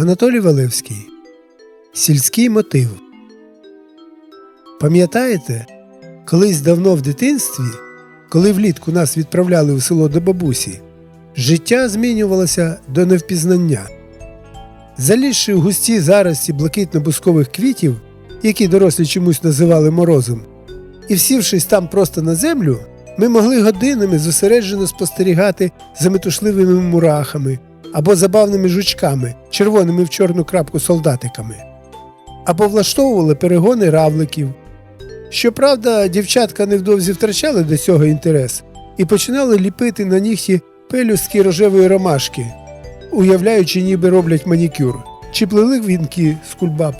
Анатолій Валевський. Сільський мотив. Пам'ятаєте, колись давно в дитинстві, коли влітку нас відправляли у село до бабусі, життя змінювалося до невпізнання. Залізши в густі зарості блакитно-бускових квітів, які дорослі чомусь називали морозом, і всівшись там просто на землю, ми могли годинами зосереджено спостерігати за метушливими мурахами або забавними жучками, червоними в чорну крапку солдатиками, або влаштовували перегони равликів. Щоправда, дівчатка невдовзі втрачали до цього інтерес і починали ліпити на нігті пелюстки рожевої ромашки, уявляючи, ніби роблять манікюр, чи плели вінки з кульбаб.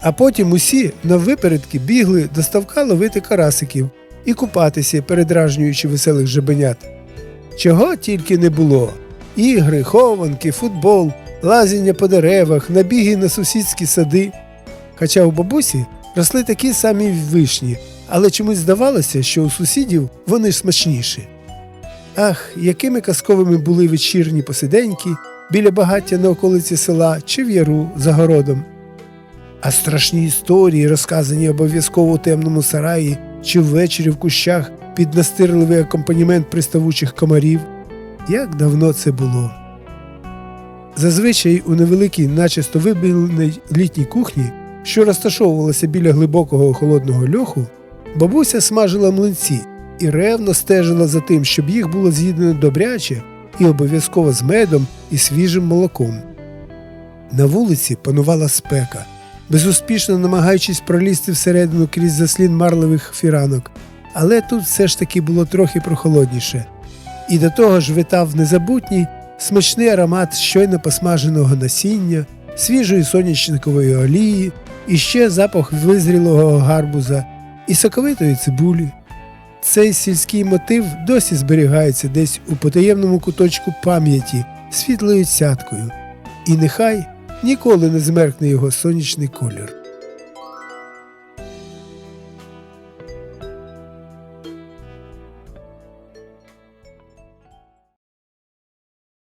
А потім усі наввипередки бігли до ставка ловити карасиків і купатися, передражнюючи веселих жебенят. Чого тільки не було: ігри, хованки, футбол, лазіння по деревах, набіги на сусідські сади. Хоча у бабусі росли такі самі вишні, але чомусь здавалося, що у сусідів вони ж смачніші. Ах, якими казковими були вечірні посиденьки біля багаття на околиці села чи в яру за городом. А страшні історії, розказані обов'язково у темному сараї чи ввечері в кущах під настирливий акомпанімент приставучих комарів. Як давно це було. Зазвичай у невеликій, начисто вибіленій літній кухні, що розташовувалася біля глибокого холодного льоху, бабуся смажила млинці і ревно стежила за тим, щоб їх було з'їдено добряче і обов'язково з медом і свіжим молоком. На вулиці панувала спека, безуспішно намагаючись пролізти всередину крізь заслін марливих фіранок, але тут все ж таки було трохи прохолодніше. І до того ж витав незабутній смачний аромат щойно посмаженого насіння, свіжої сонячникової олії, і ще запах визрілого гарбуза і соковитої цибулі. Цей сільський мотив досі зберігається десь у потаємному куточку пам'яті світлою цяткою, і нехай ніколи не змеркне його сонячний колір.